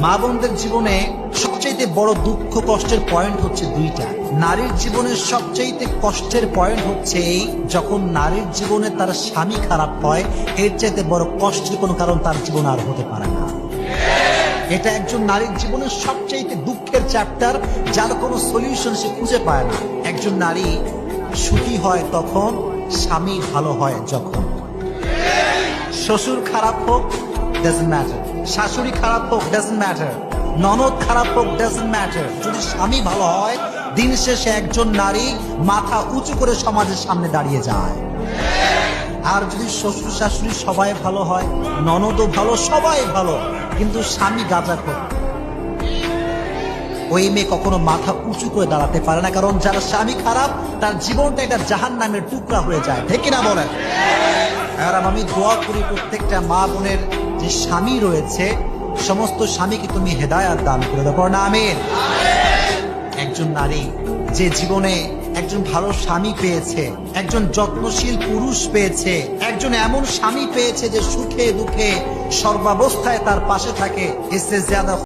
মা বোনদের জীবনে সবচাইতে বড় দুঃখ কষ্টের পয়েন্ট হচ্ছে দুইটা। নারীর জীবনের সবচাইতে কষ্টের পয়েন্ট হচ্ছে এই, যখন নারীর জীবনে তার স্বামী খারাপ হয়, এর চাইতে বড় কষ্টের কোনো কারণ তার জীবনে আর হতে পারে না। এটা একজন নারীর জীবনের সবচাইতে দুঃখের চ্যাপ্টার যার কোনো সলিউশন সে খুঁজে পায় না। একজন নারী সুখী হয় তখন, স্বামী ভালো হয় যখন। শ্বশুর খারাপ হোক শাশুড়ি খারাপ হোক ডাজন্ট ম্যাটার ননদ খারাপ হোক ডাজন্ট ম্যাটার যদি স্বামী ভালো হয়, দিন শেষে একজন নারী মাথা উঁচু করে সমাজের সামনে দাঁড়িয়ে যায়। আর যদি শ্বশুর শাশুড়ি সবাই ভালো হয়, ননদও ভালো, সবাই ভালো, কিন্তু স্বামী গাঁজা করে ওই মেয়ে কখনো মাথা উঁচু করে দাঁড়াতে পারে না, কারণ যার স্বামী খারাপ, তার জীবনটা একটা জাহান নামের টুকরা হয়ে যায়। ঠিক না বলেন? আর আমি দোয়া করি প্রত্যেকটা মা বোনের যে স্বামী রয়েছে, সমস্ত স্বামীকে তুমি হেদায়াত দান করে দেবো না, আমিন। একজন নারী যে জীবনে একজন ভালো স্বামী পেয়েছে, একজন যত্নশীল পুরুষ পেয়েছে, একজন এমন স্বামী পেয়েছে যে সুখে দুঃখে সর্বাবস্থায় তার পাশে থাকে, এসে